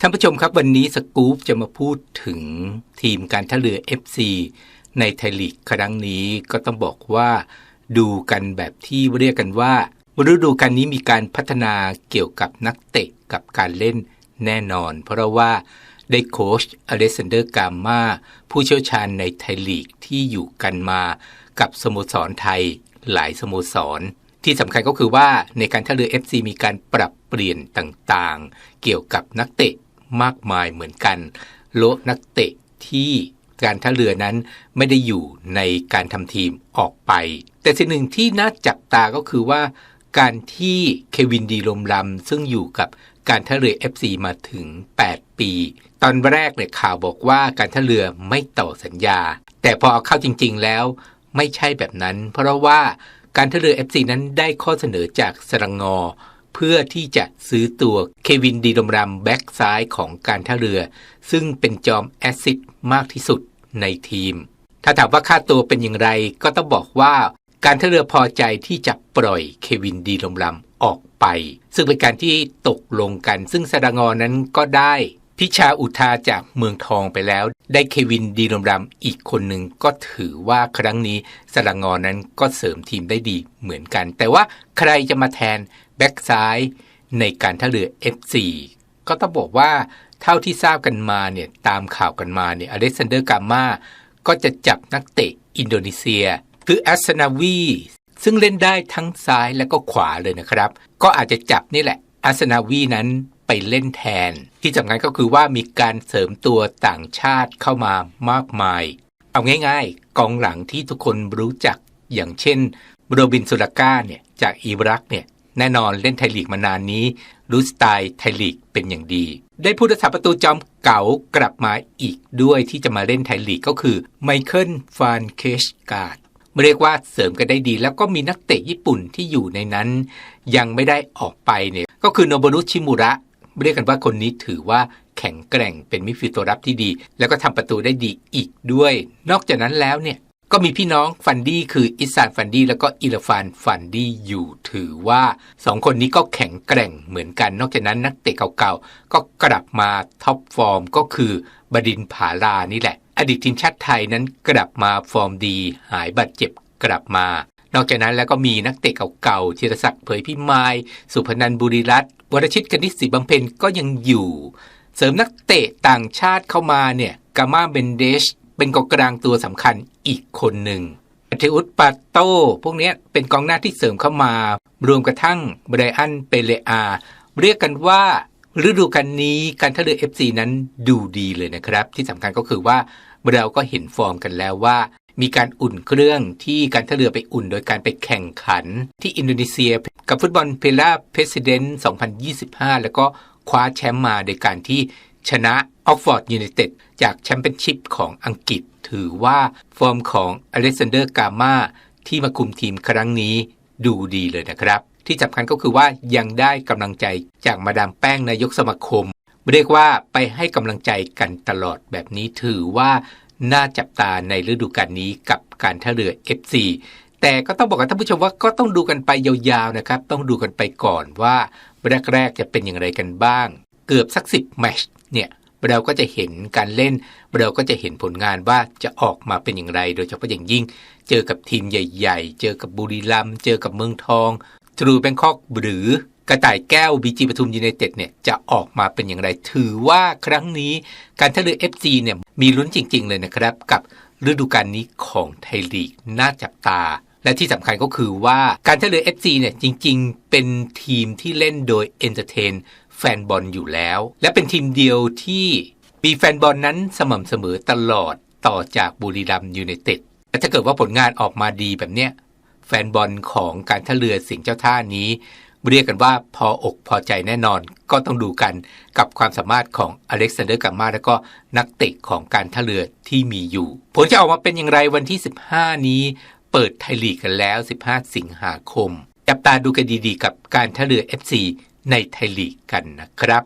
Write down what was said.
ท่านผู้ชมครับวันนี้สกู๊ปจะมาพูดถึงทีมการท่าเรือ FC ในไทยลีกครั้งนี้ก็ต้องบอกว่าดูกันแบบที่เรียกกันว่าฤดูกาลนี้มีการพัฒนาเกี่ยวกับนักเตะกับการเล่นแน่นอน เพราะว่าได้โค้ชอเลสซานเดอร์กามาผู้เชี่ยวชาญในไทยลีกที่อยู่กันมากับสโมสรไทยหลายสโมสร ที่สำคัญก็คือว่าในการท่าเรือ FC มีการปรับเปลี่ยนต่างๆ เกี่ยวกับนักเตะ มากมายเหมือนกัน โลนักเตะที่การท่าเรือนั้นไม่ได้อยู่ในการทำทีมออกไป แต่สิ่งหนึ่งที่น่าจับตาก็คือว่า การที่เควินดีลมลำซึ่งอยู่กับการท่าเรือ FC มาถึง 8 ปี ตอนแรกเนี่ยข่าวบอกว่าการท่าเรือไม่ต่อสัญญา แต่พอเอาเข้าจริง ๆ แล้วไม่ใช่แบบนั้น เพราะว่าการท่าเรือ FC นั้นได้ข้อเสนอจากสรังงอ เพื่อที่จะซื้อตัวเควินดีลมรำแบ็กซ้ายของการท่าเรือ ซึ่งเป็นจอมแอซิดมากที่สุดในทีม ถ้าถามว่าค่าตัวเป็นอย่างไรก็ต้องบอกว่าการท่าเรือพอใจที่จะปล่อยเควินดีลมรำออกไป ซึ่งเป็นการที่ตกลงกัน ซึ่งสรางอนั้นก็ได้พิชาอุทาจากเมืองทองไปแล้ว ได้เควินดีลมรำอีกคนหนึ่งก็ถือว่าครั้งนี้สรางอนั้นก็เสริมทีมได้ดีเหมือนกัน แต่ว่าใครจะมาแทนแบ็กซ้ายในการท่าเรือ F4 ก็ต้องบอกว่าเท่าที่ทราบกันมาเนี่ยตามข่าวกันมาเนี่ยอเล็กซานเดอร์กามาก็จะจับนักเตะอินโดนีเซีย คืออัสนาวีซึ่งเล่นได้ทั้งซ้ายและก็ขวาเลยนะครับ ก็อาจจะจับนี่แหละอัสนาวีนั้น ไปเล่นแทน ที่สำคัญก็คือว่ามีการเสริมตัวต่างชาติเข้ามามากมาย เอาง่ายๆ กองหลังที่ทุกคนรู้จักอย่างเช่นโรบินสุลก้าเนี่ยจากอิรักเนี่ยแน่นอนเล่นไทยลีกมานานนี้ รู้สไตล์ไทยลีกเป็นอย่างดี ได้ผู้รักษาประตูจอมเก่ากลับมาอีกด้วยที่จะมาเล่นไทยลีกก็คือไมเคิลฟานเคชการ์ดเรียกว่าเสริมกันได้ดี แล้วก็มีนักเตะญี่ปุ่นที่อยู่ในนั้น ยังไม่ได้ออกไปเนี่ยก็คือโนบุรุชิมุระ เรียกกันว่าคนนี้ถือว่าแข็งแกร่งเป็นมิดฟิลด์ตัวรับที่ดี แล้วก็ทำประตูได้ดีอีกด้วย นอกจากนั้นแล้วเนี่ยก็มีพี่น้องฟันดี้คืออิสานฟันดี้แล้วก็อิลฟานฟันดี้อยู่ถือว่าสองคนนี้ก็แข็งแกร่งเหมือนกัน นอกจากนั้นนักเตะเก่าๆ ก็กลับมาท็อปฟอร์มก็คือบดินผาลานี่แหละ อดีตทีมชาติไทยนั้นกลับมาฟอร์มดี หายบาดเจ็บกลับมา นอกจากนั้นแล้วก็มีนักเตะเก่าๆธีรศักดิ์เผยพิมาย สุพนันบุรีรัตน์วรชิตกนิษฐ์ศรีบำเพ็ญก็ยังอยู่ เสริมนักเตะต่างชาติเข้ามาเนี่ยกามาเบนเดชเป็นกองกลางตัวสำคัญอีกคนหนึ่งอธิอุตปาโต้พวกนี้เป็นกองหน้าที่เสริมเข้ามา รวมกระทั่งไบรอันเปเลอา เรียกกันว่าฤดูกาลนี้การท่าเรือ FC นั้นดูดีเลยนะครับ ที่สำคัญก็คือว่าเราก็เห็นฟอร์มกันแล้วว่า มีการอุ่นเครื่องที่การท่าเรือไปอุ่นโดยการไปแข่งขันที่อินโดนีเซียกับฟุตบอลเพลาเพรสิดเนนต์2025 แล้วก็คว้าแชมป์มาโดยการที่ชนะออกฟอร์ดยูไนเต็ดจากแชมเปี้ยนชิพของอังกฤษ ถือว่าฟอร์มของอเล็กซานเดอร์กามาที่มาคุมทีมครั้งนี้ดูดีเลยนะครับ ที่สำคัญก็คือว่ายังได้กำลังใจจากมาดามแป้งนายกสมาคม เรียกว่าไปให้กำลังใจกันตลอดแบบนี้ถือว่า น่าจับตาในฤดูกาลนี้กับการท่าเรือ FC แต่ก็ต้องบอกกับท่านผู้ชมว่าก็ต้องดูกันไปยาวๆนะครับ ต้องดูกันไปก่อนว่าแรกๆจะเป็นอย่างไรกันบ้าง เกือบสักสิบแมชเนี่ยเราก็จะเห็นการเล่น เราก็จะเห็นผลงานว่าจะออกมาเป็นอย่างไร โดยเฉพาะอย่างยิ่ง เจอกับทีมใหญ่ ๆ เจอกับบุรีรัมย์เจอกับเมืองทอง ทรูแบงคอกหรือ กระต่ายแก้วบีจีปทุมยูไนเต็ดเนี่ยจะออกมาเป็นอย่างไร ถือว่าครั้งนี้การท่าเรือ FC เนี่ยมีลุ้นจริง ๆ เลยนะครับ กับฤดูกาลนี้ของไทยลีกน่าจับตา และที่สำคัญก็คือว่าการท่าเรือ FC เนี่ยจริง ๆ เป็นทีมที่เล่นโดยเอนเตอร์เทนแฟนบอลอยู่แล้ว และเป็นทีมเดียวที่มีแฟนบอลนั้นสม่ำเสมอตลอดต่อจากบุรีรัมยูไนเต็ดและถ้าเกิดว่าผลงานออกมาดีแบบเนี้ยแฟนบอลของการท่าเรือสิงห์เจ้าท่านี้ เรียกกันว่าพออกพอใจแน่นอนก็ต้องดูกันกับความสามารถของอเล็กซานเดอร์กามาและก็นักเตะของการท่าเรือที่มีอยู่ ผลจะออกมาเป็นอย่างไรวันที่ 15 นี้ เปิดไทยลีกกันแล้ว 15 สิงหาคม จับตาดูกันดีๆ กับการท่าเรือ FC ในไทยลีกกันนะครับ